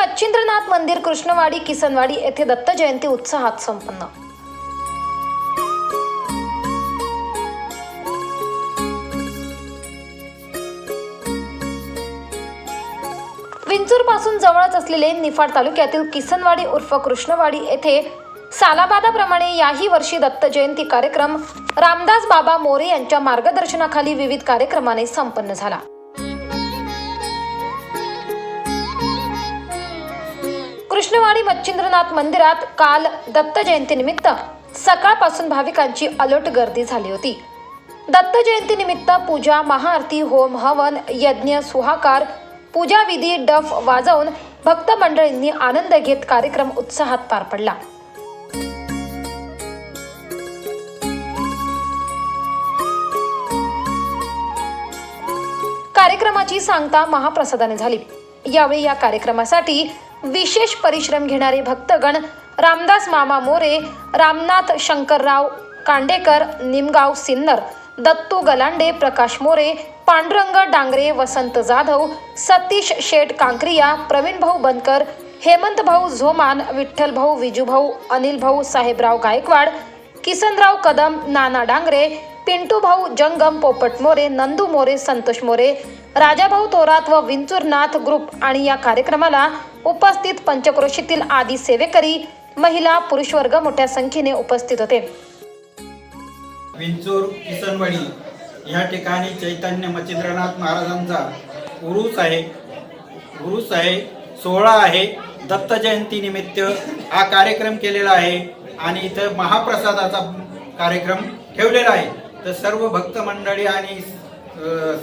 मच्छिंद्रनाथ मंदिर कृष्णवाडी किसनवाडी येथे दत्त जयंती उत्साहात संपन्न. विंचूरपासून जवळच असलेले निफाड तालुक्यातील किसनवाडी उर्फ कृष्णवाडी येथे सालाबादाप्रमाणे याही वर्षी दत्त जयंती कार्यक्रम रामदास बाबा मोरे यांच्या मार्गदर्शनाखाली विविध कार्यक्रमाने संपन्न झाला. कृष्णवाडी मच्छिंद्रनाथ मंदिरात काल दत्त जयंतीनिमित्त सकाळपासून भाविकांची अलट गर्दी झाली होती. दत्त जयंतीनिमित्त पूजा महाआरती होम हवन यज्ञ सुहाकार पूजा विधी डफ वाजवून भक्त मंडळींनी आनंद घेत कार्यक्रम उत्साहात पार पडला. कार्यक्रमाची सांगता महाप्रसादाने झाली. यावेळी या कार्यक्रमासाठी विशेष परिश्रम घेणारे भक्तगण रामदास मामा मोरे रामनाथ शंकरराव कांडेकर निमगाव सिन्नर दत्तू गलांडे प्रकाश मोरे पांडुरंग डांगरे वसंत जाधव सतीश शेठ कांक्रिया प्रवीणभाऊ बनकर हेमंतभाऊ झोमान विठ्ठल भाऊ विजूभाऊ अनिल भाऊ साहेबराव गायकवाड किसनराव कदम नाना डांगरे पिंटू भाऊ जंगम पोपट मोरे नंदू मोरे संतोष मोरे राजाभाऊ थोरात व विंचूरनाथ ग्रुप आणि या कार्यक्रमाला उपस्थित पंचक्रोशीतील आदी सेवेकरी महिला पुरुष वर्ग मोठ्या संख्येने उपस्थित होते. विंचूर किसनवाडी या ठिकाणी चैतन्य मच्छिंद्रनाथ महाराजांचा उरुस आहे. उरुस आहे सोहळा आहे दत्त जयंती निमित्त हा कार्यक्रम केलेला आहे आणि इथं महाप्रसादाचा कार्यक्रम ठेवलेला आहे. तर सर्व भक्त मंडळी आणि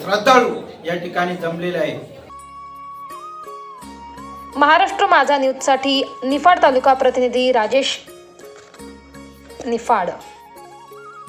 श्रद्धाळू या ठिकाणी जमलेले आहे महाराष्ट्र माझा न्यूजसाठी निफाड तालुका प्रतिनिधी राजेश निफाड.